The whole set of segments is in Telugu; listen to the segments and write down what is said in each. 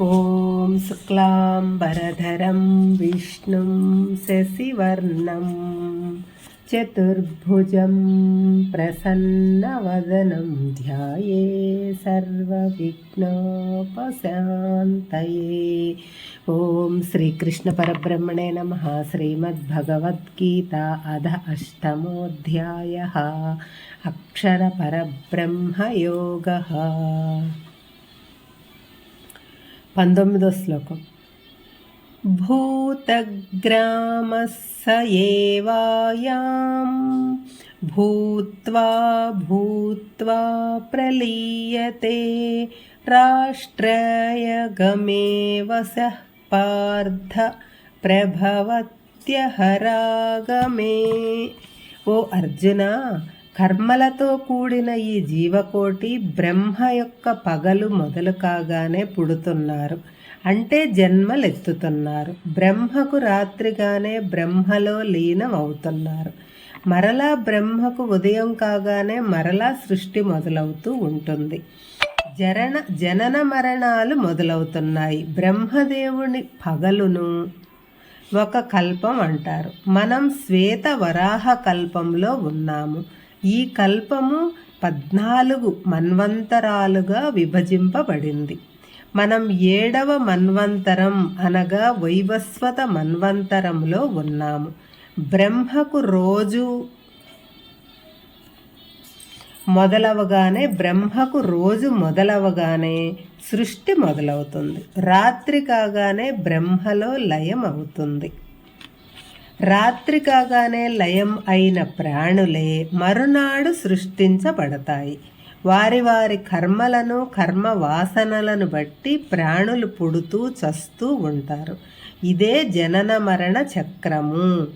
ॐ शुक्लाम्बरधरं विष्णुं शशिवर्णं चतुर्भुजं प्रसन्नवदनं ध्याये सर्वविघ्नोपशान्तये। ॐ श्रीकृष्णपरब्रह्मणे नमः। श्रीमद्भगवद्गीता अध अष्टमोऽध्यायः। अक्षरपरब्रह्मयोगः। పంతొమ్మిదో శ్లోకం భూతగ్రామస్స ఏవాయాం భూత్వా భూత్వా ప్రలీయతే రాష్ట్రయగమేవ సః పార్థ ప్రభవత్యహరాగమే ఓ అర్జున కర్మలతో కూడిన ఈ జీవకోటి బ్రహ్మ యొక్క పగలు మొదలు కాగానే పుడుతున్నారు. అంటే జన్మలెత్తుతున్నారు. బ్రహ్మకు రాత్రిగానే బ్రహ్మలో లీనం అవుతున్నారు మరలా బ్రహ్మకు ఉదయం కాగానే మరలా సృష్టి మొదలవుతూ ఉంటుంది. జరణ జనన మరణాలు మొదలవుతున్నాయి. బ్రహ్మదేవుని పగలును ఒక కల్పం అంటారు. మనం శ్వేత వరాహ కల్పంలో ఉన్నాము. ఈ కల్పము పద్నాలుగు మన్వంతరాలుగా విభజింపబడింది. మనం ఏడవ మన్వంతరం అనగా వైవస్వత మన్వంతరంలో ఉన్నాము. బ్రహ్మకు రోజు మొదలవగానే బ్రహ్మకు రోజు మొదలవగానే సృష్టి మొదలవుతుంది. రాత్రి కాగానే బ్రహ్మలో లయం అవుతుంది రాత్రి కాగానే లయం అయిన ప్రాణులే మరునాడు సృష్టించబడతాయి. వారి వారి కర్మలను కర్మ వాసనలను బట్టి ప్రాణులు పుడుతూ చస్తూ ఉంటారు. ఇదే జనన మరణ చక్రము.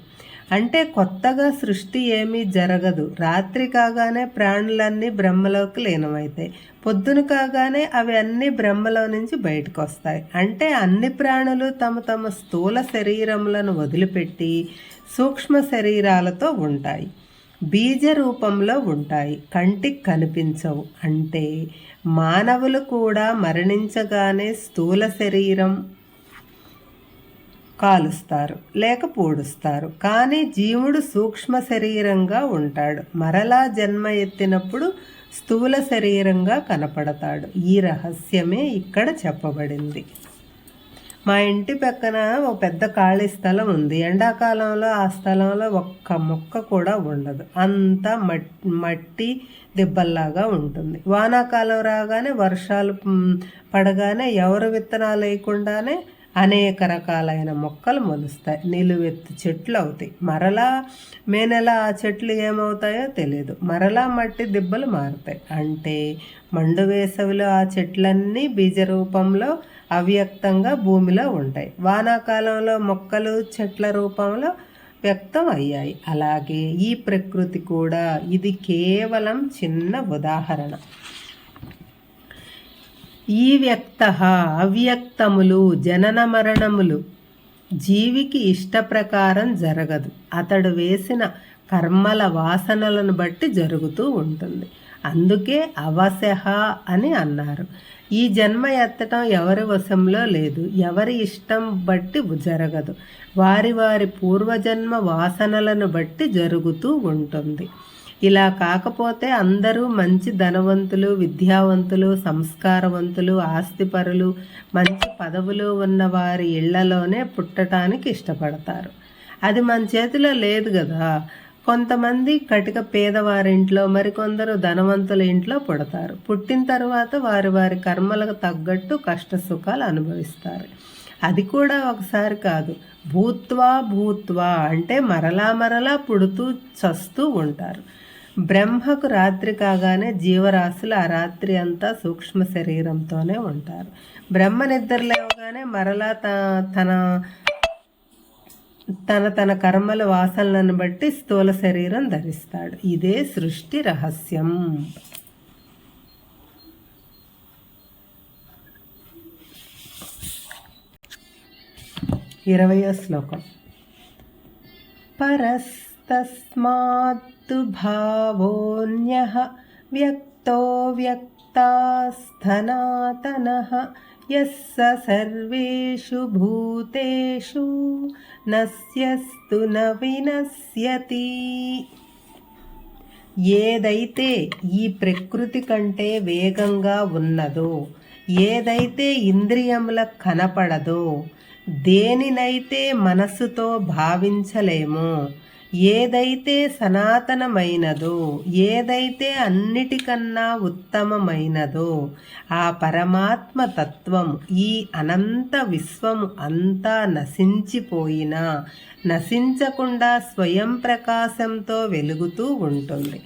అంటే కొత్తగా సృష్టి ఏమీ జరగదు. రాత్రి కాగానే ప్రాణులన్నీ బ్రహ్మలోకి లీనమవుతాయి పొద్దున కాగానే అవి అన్ని బ్రహ్మలో నుంచి బయటకు వస్తాయి అంటే అన్ని ప్రాణులు తమ తమ స్థూల శరీరములను వదిలిపెట్టి సూక్ష్మ శరీరాలతో ఉంటాయి. బీజ రూపంలో ఉంటాయి. కంటికి కనిపించవు. అంటే మానవులు కూడా మరణించగానే స్థూల శరీరం కాలుస్తారు లేక పూడుస్తారు. కానీ జీవుడు సూక్ష్మ శరీరంగా ఉంటాడు. మరలా జన్మ ఎత్తినప్పుడు స్థూల శరీరంగా కనపడతాడు. ఈ రహస్యమే ఇక్కడ చెప్పబడింది. మా ఇంటి పక్కన ఒక పెద్ద ఖాళీ స్థలం ఉంది. ఎండాకాలంలో ఆ స్థలంలో ఒక్క మొక్క కూడా ఉండదు. అంతా మట్టి దిబ్బల్లాగా ఉంటుంది. వానాకాలం రాగానే వర్షాలు పడగానే ఎవరు విత్తనాలు వేయకుండానే అనేక రకాలైన మొక్కలు మొలుస్తాయి. నిలువెత్తు చెట్లు అవుతాయి. మరలా మే నెల ఆ చెట్లు ఏమవుతాయో తెలియదు మరలా మట్టి దిబ్బలు మారుతాయి. అంటే మండు వేసవిలో ఆ చెట్లన్నీ బీజ రూపంలో అవ్యక్తంగా భూమిలో ఉంటాయి. వానాకాలంలో మొక్కలు చెట్ల రూపంలో వ్యక్తం అయ్యాయి. అలాగే ఈ ప్రకృతి కూడా ఇది కేవలం చిన్న ఉదాహరణ. ఈ వ్యక్త అవ్యక్తములు జనన మరణములు. జీవికి ఇష్టప్రకారం జరగదు. అతడు వేసిన కర్మల వాసనలను బట్టి జరుగుతూ ఉంటుంది. అందుకే అవశహ అని అన్నారు. ఈ జన్మ ఎత్తటం ఎవరి వశంలో లేదు. ఎవరి ఇష్టం బట్టి జరగదు. వారి వారి పూర్వజన్మ వాసనలను బట్టి జరుగుతూ ఉంటుంది. ఇలా కాకపోతే అందరూ మంచి ధనవంతులు విద్యావంతులు సంస్కారవంతులు ఆస్తిపరులు మంచి పదవులు ఉన్న వారి ఇళ్ళలోనే పుట్టడానికి ఇష్టపడతారు. అది మన చేతిలో లేదు కదా. కొంతమంది కటిక పేదవారింట్లో మరికొందరు ధనవంతుల ఇంట్లో పుడతారు. పుట్టిన తర్వాత వారి వారి కర్మలకు తగ్గట్టు కష్ట సుఖాలు అనుభవిస్తారు. అది కూడా ఒకసారి కాదు. భూత్వా భూత్వా అంటే మరలా మరలా పుడుతూ చస్తూ ఉంటారు. బ్రహ్మకు రాత్రి కాగానే జీవరాశులు ఆ రాత్రి అంతా సూక్ష్మ శరీరంతోనే ఉంటారు. బ్రహ్మ నిద్ర లేవగానే మరలా తన తన తన కర్మల వాసనలను బట్టి స్థూల శరీరం ధరిస్తాడు. ఇదే సృష్టి రహస్యం. ఇరవయ శ్లోకం. పరస్తస్మాత్తు భావోన్య వ్యక్తో వ్యక్తస్థనాతన యస్స సర్వేషు భూతేషు నస్యస్తు న వినశ్యతి ఏదైతే ఈ ప్రకృతి కంటే వేగంగా ఉన్నదో ఏదైతే ఇంద్రియముల కనపడదో దేనినైతే మనస్సుతో భావించలేమో ఏదైతే సనాతనమైనదో ఏదైతే అన్నిటికన్నా ఉత్తమమైనదో ఆ పరమాత్మ తత్వం ఈ అనంత విశ్వము అంతా నశించిపోయినా నశించకుండా స్వయం ప్రకాశంతో వెలుగుతూ ఉంటుంది.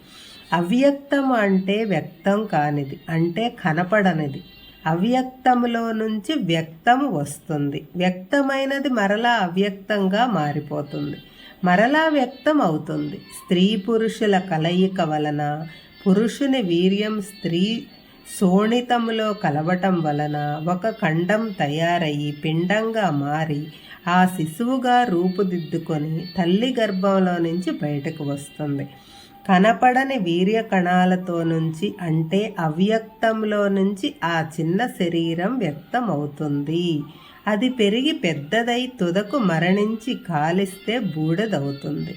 అవ్యక్తం అంటే వ్యక్తం కానిది అంటే కనపడనిది. అవ్యక్తములో నుంచి వ్యక్తము వస్తుంది. వ్యక్తమైనది మరలా అవ్యక్తంగా మారిపోతుంది. మరలా వ్యక్తం అవుతుంది స్త్రీ పురుషుల కలయిక వలన పురుషుని వీర్యం స్త్రీ శోణితములో కలవటం వలన ఒక ఖండం తయారయ్యి పిండంగా మారి ఆ శిశువుగా రూపుదిద్దుకొని తల్లి గర్భంలో నుంచి బయటకు వస్తుంది. కనపడని వీర్య కణాలతో నుంచి అంటే అవ్యక్తంలో నుంచి ఆ చిన్న శరీరం వ్యక్తం అవుతుంది అది పెరిగి పెద్దదై తుదకు మరణించి కాలిస్తే బూడిదవుతుంది.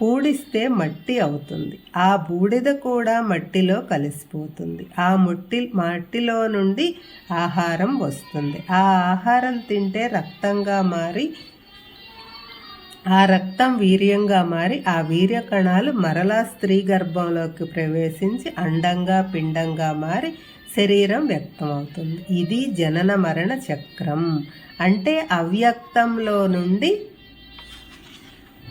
పూడిస్తే మట్టి అవుతుంది. ఆ బూడిద కూడా మట్టిలో కలిసిపోతుంది. ఆ ముట్టి మట్టిలో నుండి ఆహారం వస్తుంది. ఆ ఆహారం తింటే రక్తంగా మారి ఆ రక్తం వీర్యంగా మారి ఆ వీర్య కణాలు మరలా స్త్రీ గర్భంలోకి ప్రవేశించి అండంగా పిండంగా మారి శరీరం వ్యక్తమవుతుంది. ఇది జనన మరణ చక్రం. అంటే అవ్యక్తంలో నుండి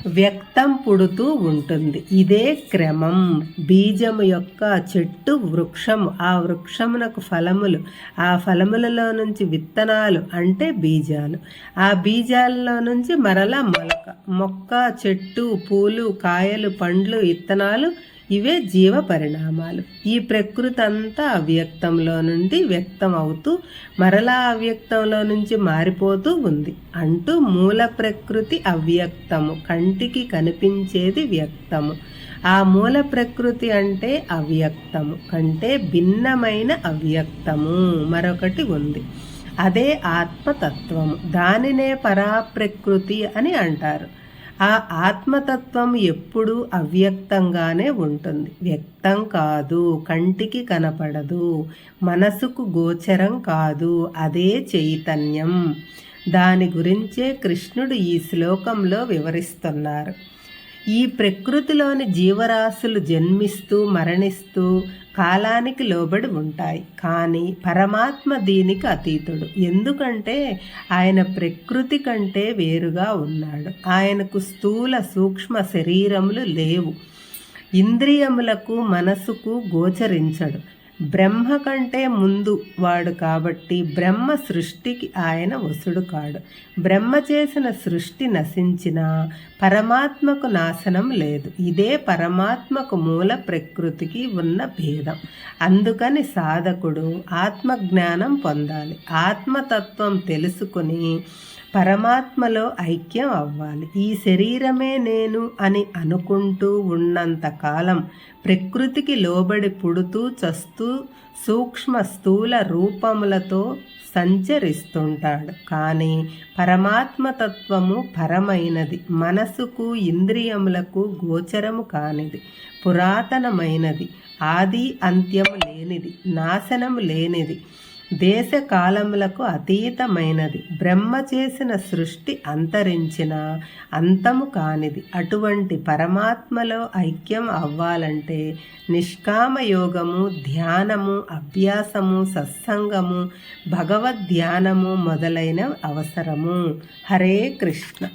వ్యక్తం పుడుతూ ఉంటుంది. ఇదే క్రమం. బీజము యొక్క చెట్టు వృక్షము ఆ వృక్షమునకు ఫలములు. ఆ ఫలములలో నుంచి విత్తనాలు అంటే బీజాలు. ఆ బీజాలలో నుంచి మరలా మొలక. మొక్క చెట్టు పూలు కాయలు పండ్లు విత్తనాలు ఇవే జీవ పరిణామాలు. ఈ ప్రకృతి అంతా అవ్యక్తంలో నుండి వ్యక్తం అవుతూ మరలా అవ్యక్తంలో నుంచి మారిపోతూ ఉంది. అంటూ మూల ప్రకృతి అవ్యక్తము కంటికి కనిపించేది వ్యక్తము. ఆ మూల ప్రకృతి అంటే అవ్యక్తము కంటే భిన్నమైన అవ్యక్తము మరొకటి ఉంది. అదే ఆత్మతత్వము దానినే పరాప్రకృతి అని అంటారు. ఆ ఆత్మతత్వం ఎప్పుడూ అవ్యక్తంగానే ఉంటుంది. వ్యక్తం కాదు కంటికి కనపడదు మనసుకు గోచరం కాదు అదే చైతన్యం. దాని గురించే కృష్ణుడు ఈ శ్లోకంలో వివరిస్తున్నారు. ఈ ప్రకృతిలోని జీవరాశులు జన్మిస్తూ మరణిస్తూ కాలానికి లోబడి ఉంటాయి. కానీ పరమాత్మ దీనికి అతీతుడు. ఎందుకంటే ఆయన ప్రకృతి కంటే వేరుగా ఉన్నాడు. ఆయనకు స్థూల సూక్ష్మ శరీరములు లేవు. ఇంద్రియములకు మనసుకు గోచరించడు. బ్రహ్మ కంటే ముందు వాడు కాబట్టి బ్రహ్మ సృష్టికి ఆయన వసుడు కాడు. బ్రహ్మ చేసిన సృష్టి నశించిన పరమాత్మకు నాశనం లేదు. ఇదే పరమాత్మకు మూల ప్రకృతికి ఉన్న భేదం. అందుకని సాధకుడు ఆత్మజ్ఞానం పొందాలి. ఆత్మతత్వం తెలుసుకుని పరమాత్మలో ఐక్యం అవ్వాలి. ఈ శరీరమే నేను అని అనుకుంటూ ఉన్నంత కాలం ప్రకృతికి లోబడి పుడుతూ చస్తూ సూక్ష్మ స్థూల రూపములతో సంచరిస్తుంటాడు. కానీ పరమాత్మతత్వము పరమైనది. మనసుకు ఇంద్రియములకు గోచరము కానిది. పురాతనమైనది. ఆది అంత్యము లేనిది. నాశనము లేనిది. దేశకాలములకు అతీతమైనది. బ్రహ్మ చేసిన సృష్టి అంతరించిన అంతము కానిది. అటువంటి పరమాత్మలో ఐక్యం అవ్వాలంటే నిష్కామ యోగము ధ్యానము అభ్యాసము సత్సంగము భగవద్ ధ్యానము మొదలైన అవసరము. హరే కృష్ణ.